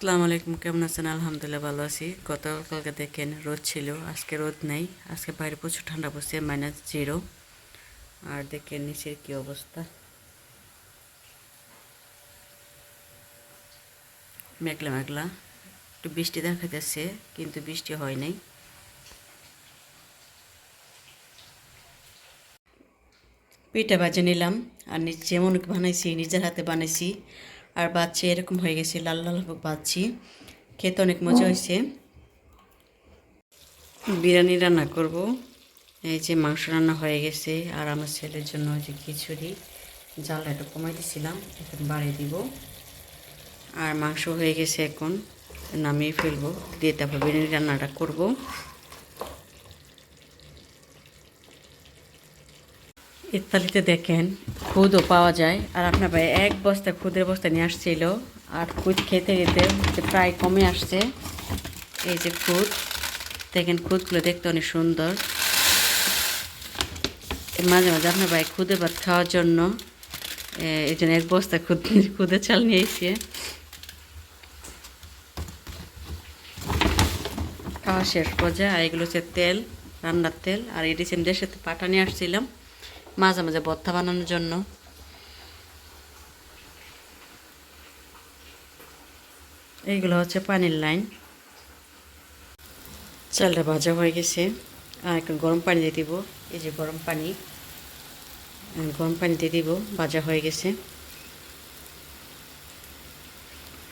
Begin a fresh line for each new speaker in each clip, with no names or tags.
আসসালামু আলাইকুম, কেমন আছেন? আলহামদুলিল্লাহ ভালো আছি। গতকালকে দেখেন রোদ ছিল, আজকে রোদ নেই। আজকে বাইরে প্রচুর ঠান্ডা পড়ছে মাইনাস জিরো আর দেখেন নিচের কি অবস্থা। মেঘলা মেঘলা। একটু বৃষ্টি দেখা যাচ্ছে, কিন্তু বৃষ্টি হয় নাই। পিঠা ভাজে নিলাম, আর যেমন বানাইছি, নিজের হাতে বানাইছি। আর বাচ্চা এরকম হয়ে গেছে লাল লাল বাচ্চি। খেতে অনেক মজা হয়েছে। বিরিয়ানি রান্না করব। এই যে মাংস রান্না হয়ে গেছে আর আমার ছেলের জন্য যে খিচুড়ি। জালটা একটু কমাই দিয়েছিলাম এখন বাড়িয়ে দিব। আর মাংস হয়ে গেছে এখন নামিয়ে ফেলব। দিয়ে তারপর বিরিয়ানি রান্নাটা করব। ইত্যাদিতে দেখেন খুদও পাওয়া যায়। আর আপনার ভাই এক বস্তা খুদের বস্তা নিয়ে আসছিল, আর খুদ খেতে খেতে প্রায় কমে আসছে, এই যে খুদ। দেখেন খুদগুলো দেখতে অনেক সুন্দর। মাঝে মাঝে আপনার ভাই খুদে ভাত খাওয়ার জন্য এই জন্য এক বস্তা খুদ খুদে চাল নিয়ে এসে খাওয়া শেষ পর্যায়ে এগুলো হচ্ছে তেল, রান্নার তেল। আর এটি দেশের পাটা নিয়ে আসছিলাম। মাঝে মাঝে ভর্তা বানানোর জন্য। এইগুলো হচ্ছে পানির লাইন। চালটা ভাজা হয়ে গেছে। আর এখন গরম পানি দিয়ে দিব। এই যে গরম পানি। গরম পানি দিয়ে দিব। ভাজা হয়ে গেছে।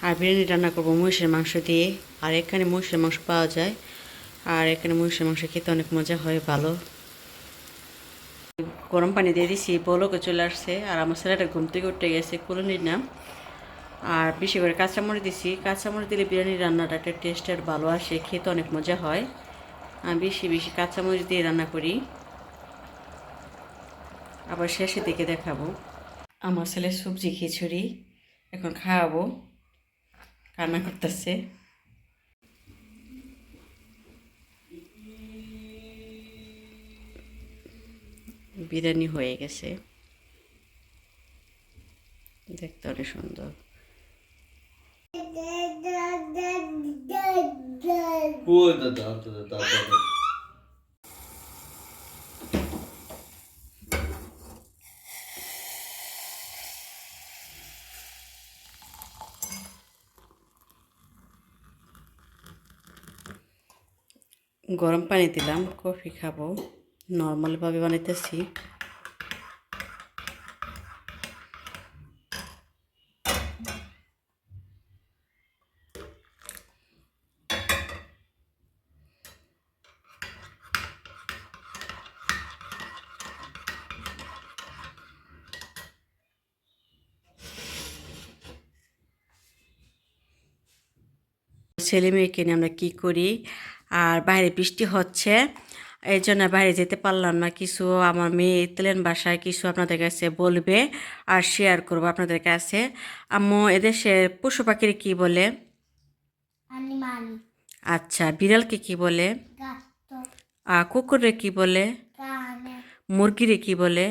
আর বিরিয়ানি রান্না করব মহিষের মাংস দিয়ে। আর এখানে মহিষের মাংস পাওয়া যায়। আর এখানে মহিষের মাংস খেতে অনেক মজা হয়, ভালো। গরম পানি দিয়ে দিছি বলকে চলে আসছে। আর আমার ছেলেটা ঘুম থেকে উঠে গেছে, কুলনির নাম। আর বেশি করে কাঁচামরিচ দিছি। কাঁচামরিচ দিলে বিরিয়ানি রান্নাটা একটা টেস্টের ভালো আসে, খেতে অনেক মজা হয়। আমি বেশি বেশি কাঁচামরিচ দিয়ে রান্না করি। আবার শেষের দিকে দেখাবো। আমার ছেলে সবজি খিচুড়ি, এখন খাওয়াবো। কান্না করতেছে। বিরিয়ানি হয়ে গেছে। দেখতে অনেক সুন্দর। গরম পানি দিলাম কফি খাব। নর্মালভাবে বানাইতেছি। ছেলে মেয়েকে নিয়ে আমরা কী করি? আর বাইরে বৃষ্টি হচ্ছে। এই জন্য বাইরে যেতে পারলাম না। কিছু আমার মেয়ে ইতালিয়ান ভাষায় কিছু আপনাদের কাছে বলবে আর শেয়ার করব আপনাদের কাছে। আম্মু এদেশের পশু পাখির কী বলে? আচ্ছা বিড়ালকে কি বলে? আর কুকুরে কি বলে? মুরগিরে কি বলে?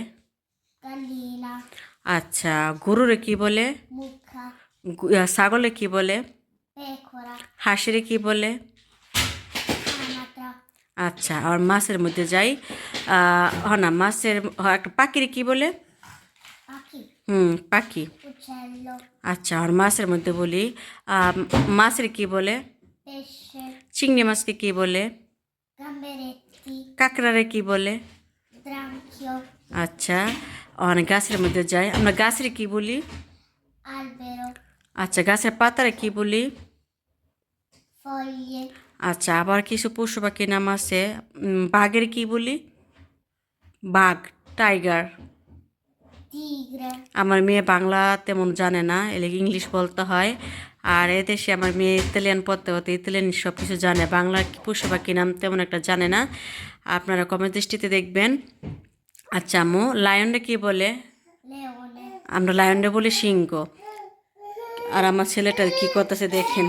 আচ্ছা গরুরে কি বলে? ছাগলে কি বলে? হাঁসেরে কি বলে? আচ্ছা আর মাছের মধ্যে যাই। আহ, না মাছের একটা পাখিরে কি বলে? হুম পাখি। আচ্ছা আর মাছের মধ্যে বলি মাছের কি বলে? চিংড়ি মাছকে কি বলে? কাঁকড়ারে কি বলে? আচ্ছা আর গাছের মধ্যে যাই। আমরা গাছের কি বলি? আচ্ছা গাছের পাতারে কি বলি? আচ্ছা আবার কিছু পশু পাখির নাম আছে। বাঘের কি বলি? বাঘ টাইগার। আমার মেয়ে বাংলা তেমন জানে না এলে ইংলিশ বলতে হয়। আর এদেশে আমার মেয়ে ইতালিয়ান পড়তে হতে ইতালিয়ান সব কিছু জানে বাংলা পশু পাখি নাম তেমন একটা জানে না। আপনারা কমের দৃষ্টিতে দেখবেন। আচ্ছা আম্মু লায়নটা কি বলে? আমরা লায়নটা বলি সিংহ। আর আমার ছেলেটার কি করতেছে দেখেন।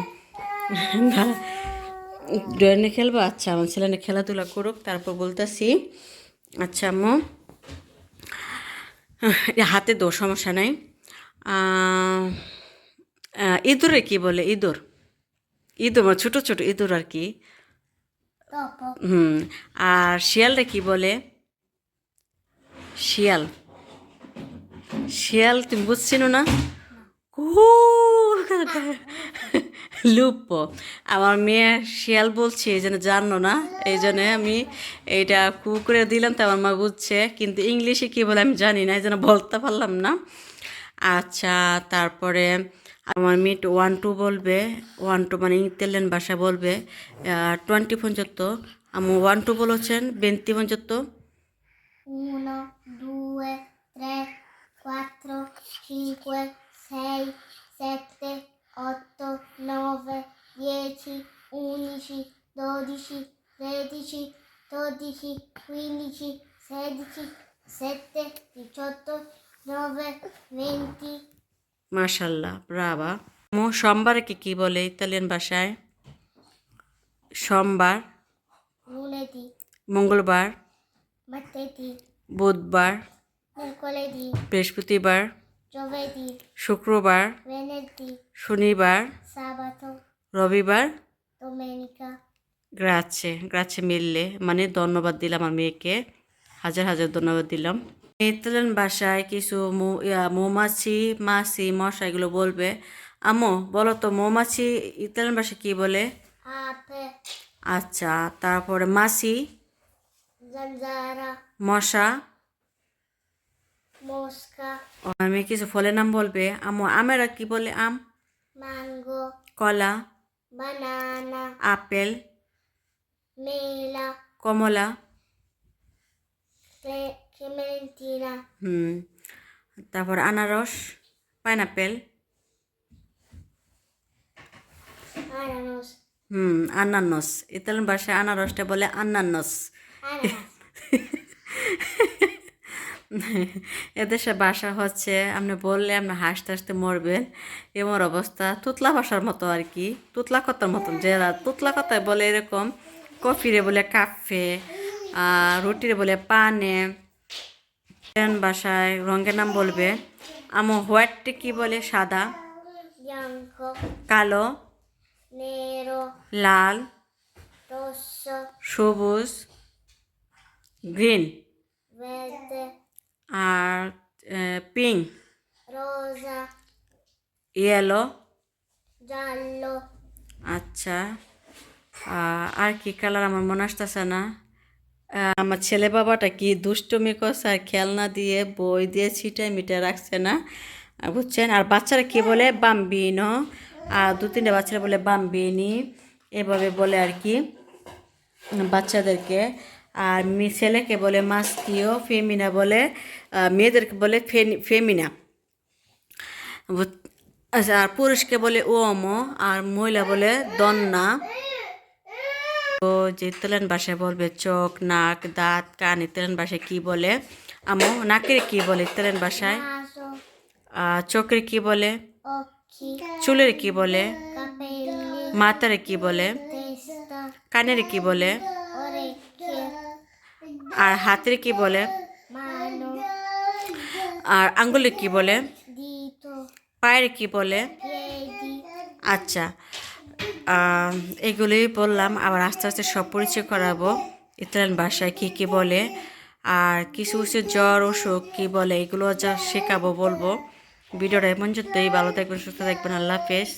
ড্রয়িংয়ে খেলব? আচ্ছা আমার ছেলে খেলাধুলা করুক তারপর বলতেছি আচ্ছা আম্মু হাতে দো সমস্যা নাই। ইঁদুরে কি বলে? ইঁদুর। ইঁদুর মানে ছোটো ছোট ইঁদুর আর কি। হুম আর শিয়ালটা কি বলে? শিয়াল। শিয়াল তুমি বুঝছিনো না? লুপ। আমার মেয়ে শিয়াল বলছে, এই জন্য জানো না, এই জন্য আমি এইটা কু করে দিলাম, তো আমার মা বুঝছে। কিন্তু ইংলিশে কি বলে আমি জানি না, এই জন্য বলতে পারলাম না। আচ্ছা তারপরে আমার মেয়ে ওয়ান টু বলবে ওয়ান টু মানে ইতালিয়ান ভাষা বলবে। টোয়েন্টি পর্যন্ত আমি ওয়ান টু বলেছেন, বেন্তি পর্যন্ত মাশাল্লাহ ব্রাভা। মো সোমবারকে কি বলে ইতালিয়ান ভাষায়? সোমবার। মঙ্গলবার। বুধবার। বৃহস্পতিবার। শুক্রবার। শনিবার। রবিবার. গ্রাচ্ছে গ্রাচ্ছে মিললে। মানে ধন্যবাদ দিলাম আমার মেয়েকে হাজার হাজার ধন্যবাদ দিলাম। ইতালিয়ান ভাষায় কিছু মৌমাছি মাছি মশা এগুলো বলবে। আমো বলো তো মৌমাছি ইতালিয়ান ভাষায় কি বলে? আচ্ছা তারপরে মাছি?
zanzara,
মশা? আমি কিছু ফলের নাম বলবে? আমো আমেরা কি বলে আম? কলা?
banana,
apple?
mela,
কমলা? হুম তারপর আনারস পাইনাপেল। হুম আনানস। ইতালিয়ান ভাষায় আনারসটা বলে আনানস।
ananas,
এদেশে ভাষা হচ্ছে আপনি বললে আপনি হাসতে হাসতে মরবেন। এমন অবস্থা তুতলা ভাষার মতো আর কি তুতলা কথার মতন যারা তুতলা কথায় বলে এরকম কফিরে বলে কাফে আর রুটিরে বলে পানে। ভাষায় রঙের নাম বলবে। আমো হোয়াইটটি কি বলে? সাদা। কালো। লাল। সবুজ। গ্রিন। আর পিঙ্ক। ইয়েলো। আচ্ছা। আর কি কালার? আমার মনে আসতেছে না। আমার ছেলে বাবাটা কি দুষ্টমি করছে আর খেলনা দিয়ে বই দিয়ে ছিটাই মিটে রাখছে না, বুঝছেন? আর বাচ্চারা কি বলে? বাম্বিনো। আর দু তিনটে বাচ্চারা বলে বাম্বিনি। এভাবে বলে আর কি বাচ্চাদেরকে। আর ছেলেকে বলে মাস্কিও, ফেমিনা বলে মেয়েদেরকে বলে ফেমিনা। আচ্ছা আর পুরুষকে বলে ওমো, আর মহিলা বলে দন্না। যে ইতালিয়ান ভাষায় বলবে চোখ, নাক, দাঁত, কান ইতালিয়ান ভাষায় কি বলে? আমো নাকের কি বলে ইতালিয়ান ভাষায়? চোখের কি বলে? চুলের কি বলে? মাথার কি বলে? কানের কি বলে? আর হাতের কি বলে? আর আঙ্গুলের কি বলে? পায়ের কি বলে? আচ্ছা এগুলোই বললাম। আবার আস্তে আস্তে সব পরিচয় করাবো। ইতালিয়ান ভাষায় কী কী বলে, আর কিছু কিছু জ্বর, অসুখ কী বলে, এগুলো যা শেখাবো, বলব। ভিডিওটা এমন যতই, ভালো থাকবেন, সুস্থ থাকবেন। আল্লাহ হাফেজ।